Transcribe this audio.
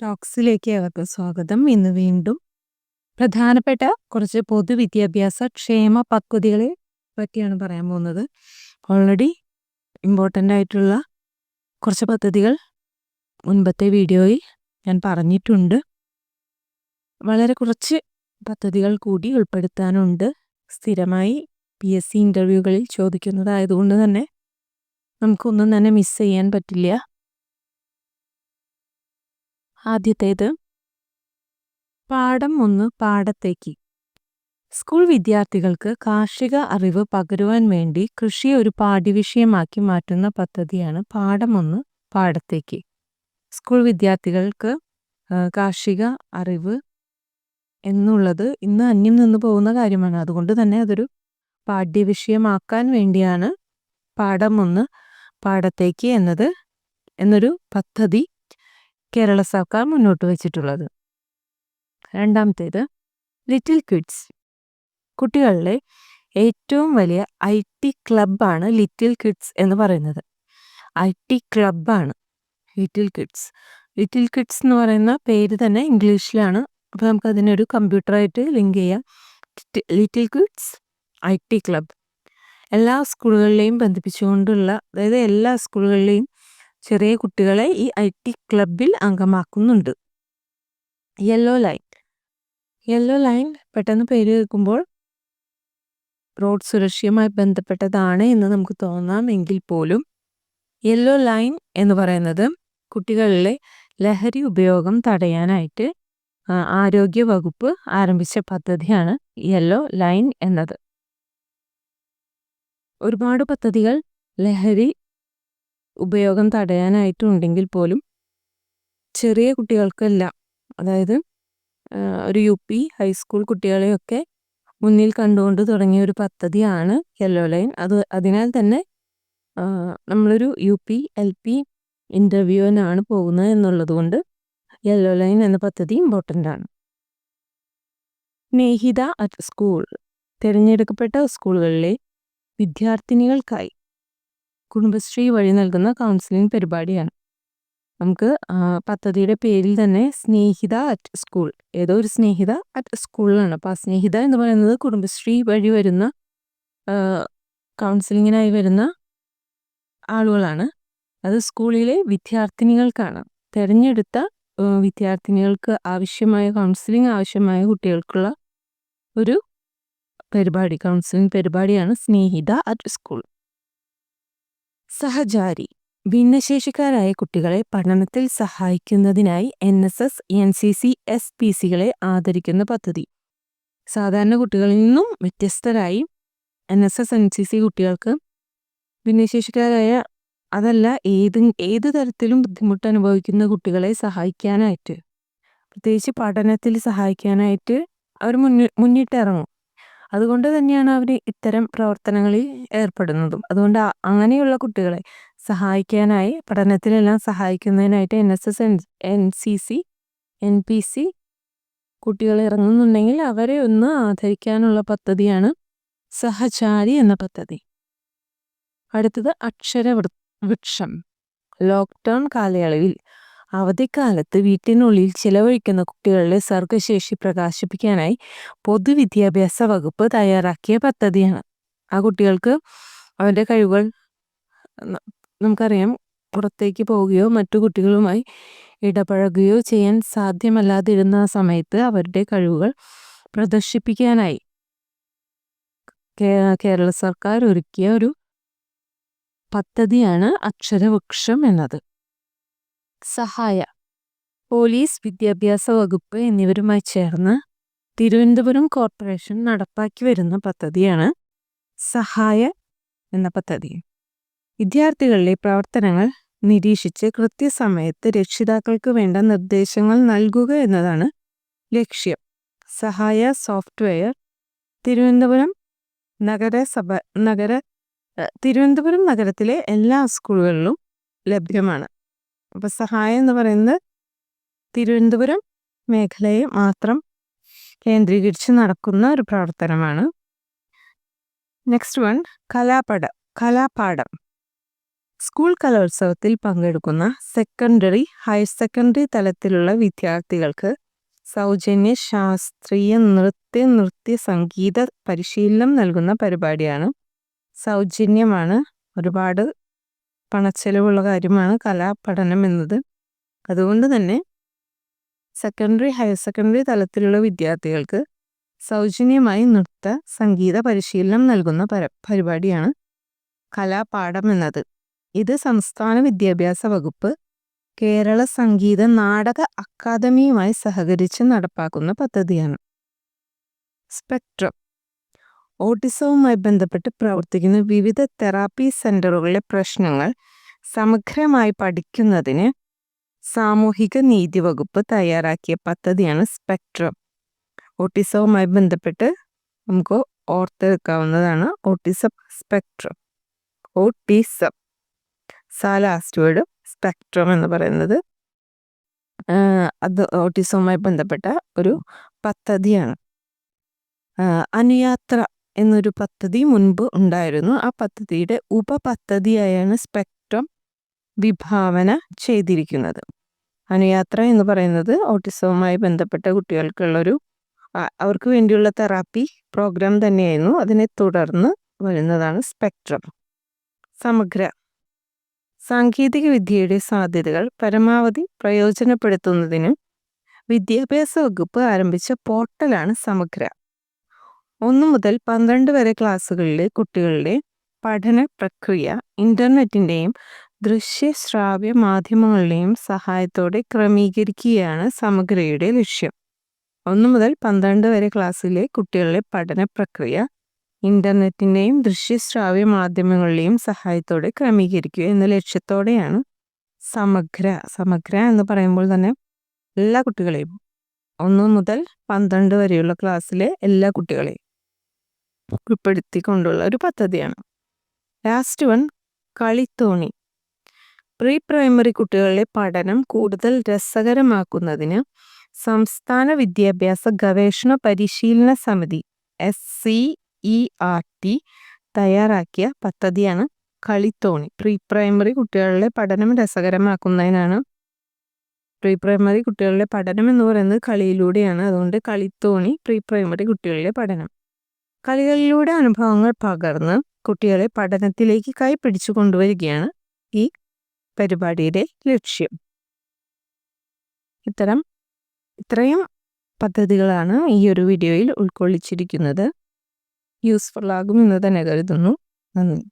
ടോക്സിലേക്ക് അവർക്ക് സ്വാഗതം. ഇന്ന് വീണ്ടും പ്രധാനപ്പെട്ട കുറച്ച് പൊതുവിദ്യാഭ്യാസ ക്ഷേമ പദ്ധതികളെ പറ്റിയാണ് പറയാൻ പോകുന്നത്. ഓൾറെഡി ഇമ്പോർട്ടന്റ് ആയിട്ടുള്ള കുറച്ച് പദ്ധതികൾ മുൻപത്തെ വീഡിയോയിൽ ഞാൻ പറഞ്ഞിട്ടുണ്ട്. വളരെ കുറച്ച് പദ്ധതികൾ കൂടി ഉൾപ്പെടുത്താനുണ്ട്. സ്ഥിരമായി പി എസ് സി ഇന്റർവ്യൂകളിൽ ചോദിക്കുന്നതായതുകൊണ്ട് തന്നെ നമുക്കൊന്നും തന്നെ മിസ് ചെയ്യാൻ പറ്റില്ല. ആദ്യത്തേത്. പാഠം ഒന്ന് പാടത്തേക്ക് സ്കൂൾ വിദ്യാർത്ഥികൾക്ക് കാർഷിക അറിവ് പകരുവാൻ വേണ്ടി കൃഷിയെ ഒരു പാഠ്യവിഷയമാക്കി മാറ്റുന്ന പദ്ധതിയാണ് പാഠം ഒന്ന് പാടത്തേക്ക് സ്കൂൾ വിദ്യാർത്ഥികൾക്ക് കാർഷിക അറിവ് എന്നുള്ളത് ഇന്ന് അന്യം നിന്ന് പോകുന്ന കാര്യമാണ്. അതുകൊണ്ട് തന്നെ അതൊരു പാഠ്യവിഷയമാക്കാൻ വേണ്ടിയാണ് പാഠം ഒന്ന് പാടത്തേക്ക് എന്നത് എന്നൊരു പദ്ധതി കേരള സർക്കാർ മുന്നോട്ട് വച്ചിട്ടുള്ളത്. രണ്ടാമത്തേത് ലിറ്റിൽ കിഡ്സ് കുട്ടികളിലെ ഏറ്റവും വലിയ ഐ ടി ക്ലബ്ബാണ് ലിറ്റിൽ കിഡ്സ് എന്ന് പറയുന്നത്. ഐ ടി ക്ലബ്ബാണ് ലിറ്റിൽ കിഡ്സ് ലിറ്റിൽ കിഡ്സ് എന്ന് പറയുന്ന പേര് തന്നെ ഇംഗ്ലീഷിലാണ്. അപ്പോൾ നമുക്ക് അതിനൊരു കമ്പ്യൂട്ടറായിട്ട് ലിങ്ക് ചെയ്യാം. Little kids I T club എല്ലാ സ്കൂളുകളിലെയും ബന്ധിപ്പിച്ചുകൊണ്ടുള്ള അതായത് എല്ലാ സ്കൂളുകളിലെയും ചെറിയ കുട്ടികളെ ഈ ഐ ടി ക്ലബിൽ അംഗമാക്കുന്നുണ്ട്. Yellow line. യെല്ലോ ലൈൻ പെട്ടെന്ന് പേര് കേൾക്കുമ്പോൾ റോഡ് സുരക്ഷയുമായി ബന്ധപ്പെട്ടതാണ് എന്ന് നമുക്ക് തോന്നാം എങ്കിൽ പോലും. യെല്ലോ ലൈൻ എന്ന് പറയുന്നത് കുട്ടികളിലെ ലഹരി ഉപയോഗം തടയാനായിട്ട് ആരോഗ്യ വകുപ്പ് ആരംഭിച്ച പദ്ധതിയാണ് യെല്ലോ ലൈൻ എന്നത്. ഒരുപാട് പദ്ധതികൾ ലഹരി ഉപയോഗം തടയാനായിട്ടുണ്ടെങ്കിൽ പോലും ചെറിയ കുട്ടികൾക്കെല്ലാം. അതായത് ഒരു യു പി ഹൈസ്കൂൾ കുട്ടികളെയൊക്കെ മുന്നിൽ കണ്ടുകൊണ്ട് തുടങ്ങിയ ഒരു പദ്ധതിയാണ് യെല്ലോ ലൈൻ. അത് അതിനാൽ തന്നെ നമ്മളൊരു യു പി എൽ പി ഇന്റർവ്യൂവിനാണ് പോകുന്നത് എന്നുള്ളത് കൊണ്ട് യെല്ലോ ലൈൻ എന്ന പദ്ധതി ഇമ്പോർട്ടന്റ് ആണ്. Snehitha at school. തിരഞ്ഞെടുക്കപ്പെട്ട സ്കൂളുകളിലെ വിദ്യാർത്ഥിനികൾക്കായി കുടുംബശ്രീ വഴി നൽകുന്ന കൗൺസിലിംഗ് പരിപാടിയാണ്. നമുക്ക് പദ്ധതിയുടെ പേരിൽ തന്നെ സ്നേഹിത അറ്റ് സ്കൂൾ ഏതോ ഒരു സ്നേഹിത അറ്റ് സ്കൂളിലാണ്. അപ്പോൾ ആ സ്നേഹിത എന്ന് പറയുന്നത് കുടുംബശ്രീ വഴി വരുന്ന കൗൺസിലിങ്ങിനായി വരുന്ന ആളുകളാണ്. അത് സ്കൂളിലെ വിദ്യാർത്ഥിനികൾക്കാണ്. തിരഞ്ഞെടുത്ത വിദ്യാർത്ഥിനികൾക്ക് ആവശ്യമായ കൗൺസിലിംഗ് ആവശ്യമായ കുട്ടികൾക്കുള്ള ഒരു പരിപാടി കൗൺസിലിംഗ് പരിപാടിയാണ് സ്നേഹിത അറ്റ് സ്കൂൾ. സഹചാരി. ഭിന്നശേഷിക്കാരായ കുട്ടികളെ പഠനത്തിൽ സഹായിക്കുന്നതിനായി N S S N C C S P സികളെ ആദരിക്കുന്ന പദ്ധതി. സാധാരണ കുട്ടികളിൽ നിന്നും വ്യത്യസ്തരായി N S S N C C കുട്ടികൾക്ക് ഭിന്നശേഷിക്കാരായ അതല്ല ഏത് ഏത് തരത്തിലും ബുദ്ധിമുട്ട് അനുഭവിക്കുന്ന കുട്ടികളെ സഹായിക്കാനായിട്ട് പ്രത്യേകിച്ച് പഠനത്തിൽ സഹായിക്കാനായിട്ട് അവർ മുന്നിട്ടിറങ്ങും. അതുകൊണ്ട് തന്നെയാണ് അവർ ഇത്തരം പ്രവർത്തനങ്ങളിൽ ഏർപ്പെടുന്നതും. അതുകൊണ്ട് അങ്ങനെയുള്ള കുട്ടികളെ സഹായിക്കാനായി പഠനത്തിലെല്ലാം സഹായിക്കുന്നതിനായിട്ട് N S S N N C C N P C കുട്ടികൾ ഇറങ്ങുന്നുണ്ടെങ്കിൽ അവരെ ഒന്ന് ആദരിക്കാനുള്ള പദ്ധതിയാണ് സഹചാരി എന്ന പദ്ധതി. അടുത്തത് അക്ഷര വൃക്ഷം. ലോക്ക്ഡൗൺ കാലയളവിൽ അവധിക്കാലത്ത് വീട്ടിനുള്ളിൽ ചിലവഴിക്കുന്ന കുട്ടികളുടെ സർഗശേഷി പ്രകാശിപ്പിക്കാനായി പൊതുവിദ്യാഭ്യാസ വകുപ്പ് തയ്യാറാക്കിയ പദ്ധതിയാണ്. ആ കുട്ടികൾക്ക് അവരുടെ കഴിവുകൾ നമുക്കറിയാം പുറത്തേക്ക് പോവുകയോ മറ്റു കുട്ടികളുമായി ഇടപഴകുകയോ ചെയ്യാൻ സാധ്യമല്ലാതിരുന്ന സമയത്ത് അവരുടെ കഴിവുകൾ പ്രദർശിപ്പിക്കാനായി കേരള സർക്കാർ ഒരുക്കിയ ഒരു പദ്ധതിയാണ് അക്ഷരവൃക്ഷം എന്നത്. സഹായ പോലീസ് വിദ്യാഭ്യാസ വകുപ്പ് എന്നിവരുമായി ചേർന്ന് തിരുവനന്തപുരം കോർപ്പറേഷൻ നടപ്പാക്കി വരുന്ന പദ്ധതിയാണ് സഹായ എന്ന പദ്ധതി. വിദ്യാർത്ഥികളിലെ പ്രവർത്തനങ്ങൾ നിരീക്ഷിച്ച് കൃത്യസമയത്ത് രക്ഷിതാക്കൾക്ക് വേണ്ട നിർദ്ദേശങ്ങൾ നൽകുക എന്നതാണ് ലക്ഷ്യം. സഹായ സോഫ്റ്റ്വെയർ തിരുവനന്തപുരം നഗരസഭ നഗര തിരുവനന്തപുരം നഗരത്തിലെ എല്ലാ സ്കൂളുകളിലും ലഭ്യമാണ്. അപ്പോൾ സഹായം എന്ന് പറയുന്നത് തിരുവനന്തപുരം മേഖലയെ മാത്രം കേന്ദ്രീകരിച്ച് നടക്കുന്ന ഒരു പ്രവർത്തനമാണ്. നെക്സ്റ്റ് വൺ കലാപട കലാപാഠം. സ്കൂൾ കലോത്സവത്തിൽ പങ്കെടുക്കുന്ന സെക്കൻഡറി ഹയർ സെക്കൻഡറി തലത്തിലുള്ള വിദ്യാർത്ഥികൾക്ക് സൗജന്യ ശാസ്ത്രീയ നൃത്യ നൃത്യ സംഗീത പരിശീലനം നൽകുന്ന പരിപാടിയാണ്. സൗജന്യമാണ് ഒരുപാട് പണച്ചെലവുള്ള കാര്യമാണ് കലാപഠനം എന്നത്. അതുകൊണ്ട് തന്നെ സെക്കൻഡറി ഹയർ സെക്കൻഡറി തലത്തിലുള്ള വിദ്യാർത്ഥികൾക്ക് സൗജന്യമായി നൃത്ത സംഗീത പരിശീലനം നൽകുന്ന പര പരിപാടിയാണ് കലാപാഠം എന്നത്. ഇത് സംസ്ഥാന വിദ്യാഭ്യാസ വകുപ്പ് കേരള സംഗീത നാടക അക്കാദമിയുമായി സഹകരിച്ച് നടപ്പാക്കുന്ന പദ്ധതിയാണ്. സ്പെക്ട്രം. ഓട്ടിസവുമായി ബന്ധപ്പെട്ട് പ്രവർത്തിക്കുന്ന വിവിധ തെറാപ്പി സെന്ററുകളിലെ പ്രശ്നങ്ങൾ സമഗ്രമായി പഠിക്കുന്നതിന് സാമൂഹിക നീതി വകുപ്പ് തയ്യാറാക്കിയ പദ്ധതിയാണ് സ്പെക്ട്രം. ഓട്ടിസവുമായി ബന്ധപ്പെട്ട് നമുക്ക് ഓർത്തെടുക്കാവുന്നതാണ് ഓട്ടിസം സ്പെക്ട്രം. ഓട്ടിസം. സാ വേർഡ് സ്പെക്ട്രം എന്ന് പറയുന്നത് അത് ഓട്ടിസവുമായി ബന്ധപ്പെട്ട ഒരു പദ്ധതിയാണ്. അനുയാത്ര എന്നൊരു പദ്ധതി മുൻപ് ഉണ്ടായിരുന്നു. ആ പദ്ധതിയുടെ ഉപപദ്ധതിയായാണ് സ്പെക്ട്രം വിഭാവന ചെയ്തിരിക്കുന്നത്. അനുയാത്ര എന്ന് പറയുന്നത് ഓട്ടിസവുമായി ബന്ധപ്പെട്ട കുട്ടികൾക്കുള്ളൊരു അവർക്ക് വേണ്ടിയുള്ള തെറാപ്പി പ്രോഗ്രാം തന്നെയായിരുന്നു. അതിനെ തുടർന്ന് വരുന്നതാണ് സ്പെക്ട്രം. സമഗ്ര സാങ്കേതിക വിദ്യയുടെ സാധ്യതകൾ പരമാവധി പ്രയോജനപ്പെടുത്തുന്നതിന് വിദ്യാഭ്യാസ വകുപ്പ് ആരംഭിച്ച പോർട്ടലാണ് സമഗ്ര. ഒന്നു മുതൽ പന്ത്രണ്ട് വരെ ക്ലാസ്സുകളിലെ കുട്ടികളുടെ പഠന പ്രക്രിയ ഇന്റർനെറ്റിന്റെയും ദൃശ്യ ശ്രാവ്യ മാധ്യമങ്ങളുടെയും സഹായത്തോടെ ക്രമീകരിക്കുകയാണ് സമഗ്രയുടെ ലക്ഷ്യം. ഒന്നു മുതൽ പന്ത്രണ്ട് വരെ ക്ലാസ്സിലെ കുട്ടികളുടെ പഠന പ്രക്രിയ ഇന്റർനെറ്റിന്റെയും ദൃശ്യശ്രാവ്യ മാധ്യമങ്ങളുടെയും സഹായത്തോടെ ക്രമീകരിക്കുക എന്ന ലക്ഷ്യത്തോടെയാണ് സമഗ്ര സമഗ്ര എന്ന് പറയുമ്പോൾ തന്നെ എല്ലാ കുട്ടികളെയും. ഒന്ന് മുതൽ പന്ത്രണ്ട് വരെയുള്ള ക്ലാസ്സിലെ എല്ലാ കുട്ടികളെയും. ഉൾപ്പെടുത്തിക്കൊണ്ടുള്ള ഒരു പദ്ധതിയാണ്. Last one കളിത്തോണി. പ്രീ പ്രൈമറി കുട്ടികളുടെ പഠനം കൂടുതൽ രസകരമാക്കുന്നതിന് സംസ്ഥാന വിദ്യാഭ്യാസ ഗവേഷണ പരിശീലന സമിതി S C E R T തയ്യാറാക്കിയ പദ്ധതിയാണ് കളിത്തോണി. പ്രീ പ്രൈമറി കുട്ടികളുടെ പഠനം രസകരമാക്കുന്നതിനാണ് പ്രീ പ്രൈമറി കുട്ടികളുടെ പഠനം എന്ന് പറയുന്നത് കളിയിലൂടെയാണ്. അതുകൊണ്ട് കളിത്തോണി പ്രീ പ്രൈമറി കുട്ടികളുടെ പഠനം. കളികളിലൂടെ അനുഭവങ്ങൾ പകർന്ന് കുട്ടികളെ പഠനത്തിലേക്ക് കൈപിടിച്ചു കൊണ്ടുവരികയാണ് ഈ പരിപാടിയുടെ ലക്ഷ്യം. ഇത്തരം ഇത്രയും പദ്ധതികളാണ് ഈ ഒരു വീഡിയോയിൽ ഉൾക്കൊള്ളിച്ചിരിക്കുന്നത്. യൂസ്ഫുൾ ആകും എന്ന് തന്നെ കരുതുന്നു. നന്ദി.